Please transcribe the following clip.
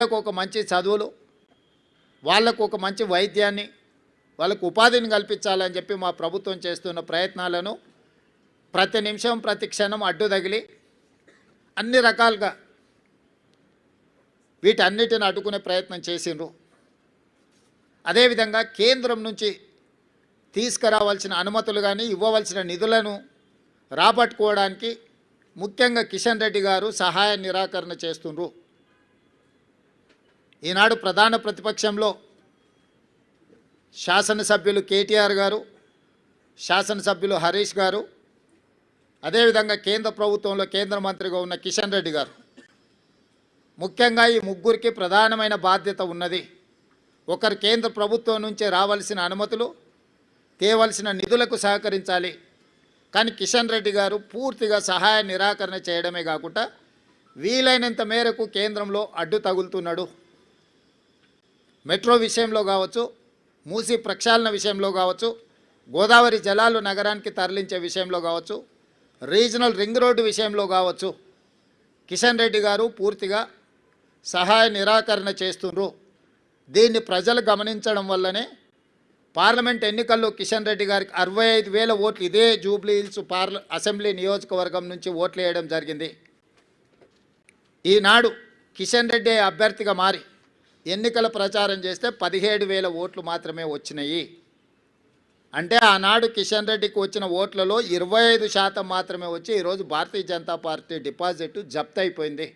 వాళ్ళకు ఒక మంచి చదువులు వాళ్ళకు ఒక మంచి వైద్యాన్ని వాళ్ళకు ఉపాధిని కల్పించాలని చెప్పి మా ప్రభుత్వం చేస్తున్న ప్రయత్నాలను ప్రతి నిమిషం ప్రతి క్షణం అడ్డు తగిలి అన్ని రకాలుగా వీటన్నిటిని అడ్డుకునే ప్రయత్నం చేసిండ్రు. అదేవిధంగా కేంద్రం నుంచి తీసుకురావాల్సిన అనుమతులు కానీ ఇవ్వవలసిన నిధులను రాబట్టుకోవడానికి ముఖ్యంగా కిషన్ రెడ్డి గారు సహాయ నిరాకరణ చేస్తుండ్రు. ఈనాడు ప్రధాన ప్రతిపక్షంలో శాసనసభ్యులు కేటీఆర్ గారు శాసనసభ్యులు హరీష్ గారు అదేవిధంగా కేంద్ర ప్రభుత్వంలో కేంద్ర మంత్రిగా ఉన్న కిషన్ రెడ్డి గారు. ముఖ్యంగా ఈ ముగ్గురికి ప్రధానమైన బాధ్యత ఉన్నది. ఒకరు కేంద్ర ప్రభుత్వం నుంచి రావాల్సిన అనుమతులు తేవలసిన నిధులకు సహకరించాలి. కానీ కిషన్ రెడ్డి గారు పూర్తిగా సహాయ నిరాకరణ చేయడమే కాకుండా వీలైనంత మేరకు కేంద్రంలో అడ్డు తగులుతున్నాడు. మెట్రో విషయంలో కావచ్చు మూసి ప్రక్షాళన విషయంలో కావచ్చు గోదావరి జలాలు నగరానికి తరలించే విషయంలో కావచ్చు రీజనల్ రింగ్ రోడ్డు విషయంలో కావచ్చు కిషన్ రెడ్డి గారు పూర్తిగా సహాయ నిరాకరణ చేస్తుండ్రు. దీన్ని ప్రజలు గమనించడం వల్లనే పార్లమెంట్ ఎన్నికల్లో కిషన్ రెడ్డి గారికి అరవై ఐదు వేల ఓట్లు ఇదే జూబ్లీ హిల్స్ పార్ల అసెంబ్లీ నియోజకవర్గం నుంచి ఓట్లు వేయడం జరిగింది. ఈనాడు కిషన్ రెడ్డి అభ్యర్థిగా మారి ఎన్నికల ప్రచారం చేస్తే పదిహేడు వేల ఓట్లు మాత్రమే వచ్చినాయి. అంటే ఆనాడు కిషన్ రెడ్డికి వచ్చిన ఓట్లలో ఇరవై ఐదు శాతం మాత్రమే వచ్చి ఈరోజు భారతీయ జనతా పార్టీ డిపాజిట్ జప్తు అయిపోయింది